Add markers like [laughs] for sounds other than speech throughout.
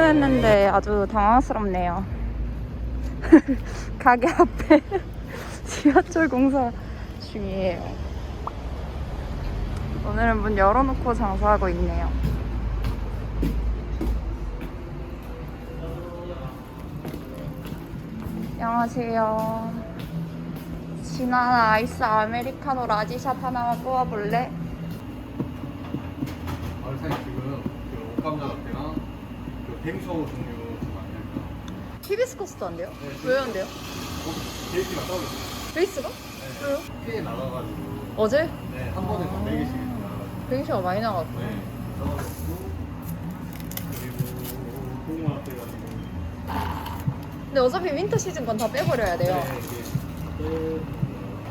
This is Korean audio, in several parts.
출근했는데 아주 당황스럽네요. [laughs] 가게 앞에 [laughs] 지하철 공사 중이에요. 오늘은 문 열어놓고 장사하고 있네요. 안녕하세요. 진아 아이스 아메리카노 라지샷 하나만 뽑아볼래? 아, 사장님 지금 그 옷감자 뱅쇼 종류 안. 히비스커스도 안 돼요? 네, 왜요 안 돼요? 베이스가 따로 있어요. 베이스가? 왜요? 피해 나가가지고 어제? 네, 한 번에 다 4개씩 나가가지고 베이스가 많이 나갔고. 네, 나가가지고 그리고 고구마 라떼 가지고 근데 어차피 윈터 시즌 건 다 빼버려야 돼요. 네, 이게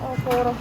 아 더워라.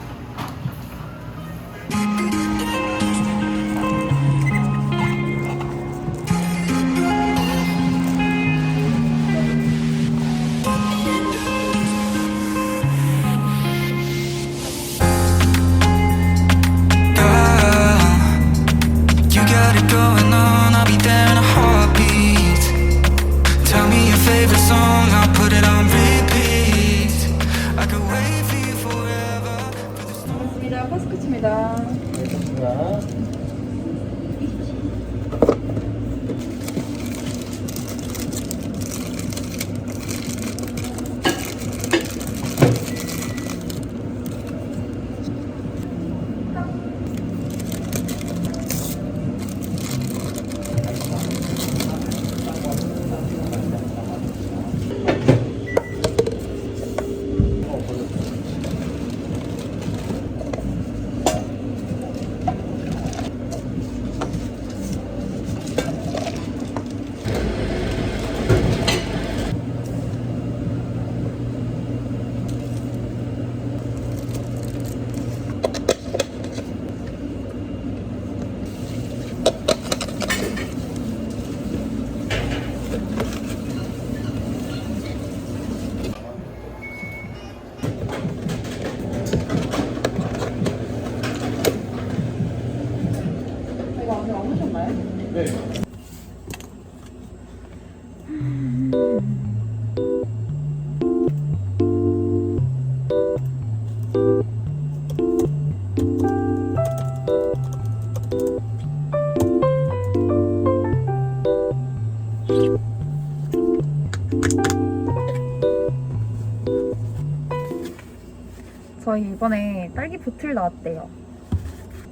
저희 이번에 딸기 보틀 나왔대요.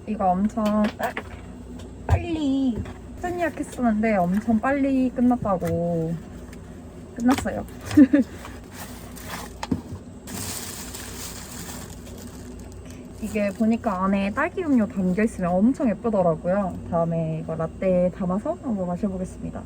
이거 엄청 빠- 빨리 팬 예약했었는데 엄청 빨리 끝났다고 끝났어요. [laughs] 이게 보니까 안에 딸기 음료 담겨 있으면 엄청 예쁘더라고요. 다음에 이거 라떼 담아서 한번 마셔보겠습니다.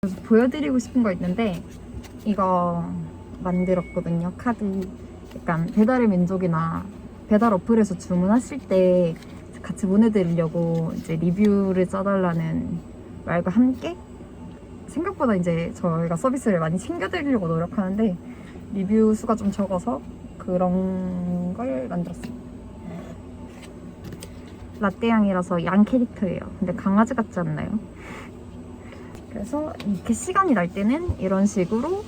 그래서 보여드리고 싶은 거 있는데 이거 만들었거든요. 카드. 약간 배달의 민족이나 배달 어플에서 주문하실 때 같이 보내드리려고 이제 리뷰를 써달라는 말과 함께 생각보다 이제 저희가 서비스를 많이 챙겨드리려고 노력하는데 리뷰 수가 좀 적어서 그런 걸 만들었어요. 라떼 향이라서 양 캐릭터예요. 근데 강아지 같지 않나요? 그래서 이렇게 시간이 날 때는 이런 식으로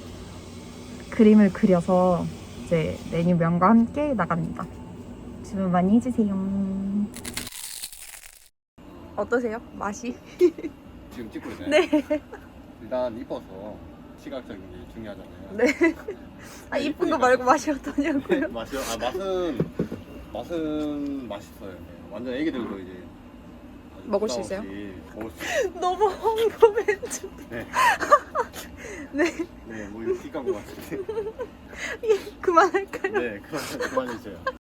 그림을 그려서 이제 메뉴명과 함께 나갑니다. 주문 많이 해주세요. 어떠세요? 맛이? 지금 찍고 있나요? 네. 일단 이뻐서 시각적인 게 중요하잖아요. 네. 아 이쁜 거 말고 맛이 어떠냐고요? 맛이요? 아 맛은 맛은 맛있어요. 네. 완전 애기들도 이제 아주 먹을 수 부담 없이 먹을 수 [laughs] 너무 홍보 멘트. 네. [laughs] 네. 네, 뭐 이거 띠까고 같은데. [laughs] 그만할까요? 네, 그만 그만해줘요.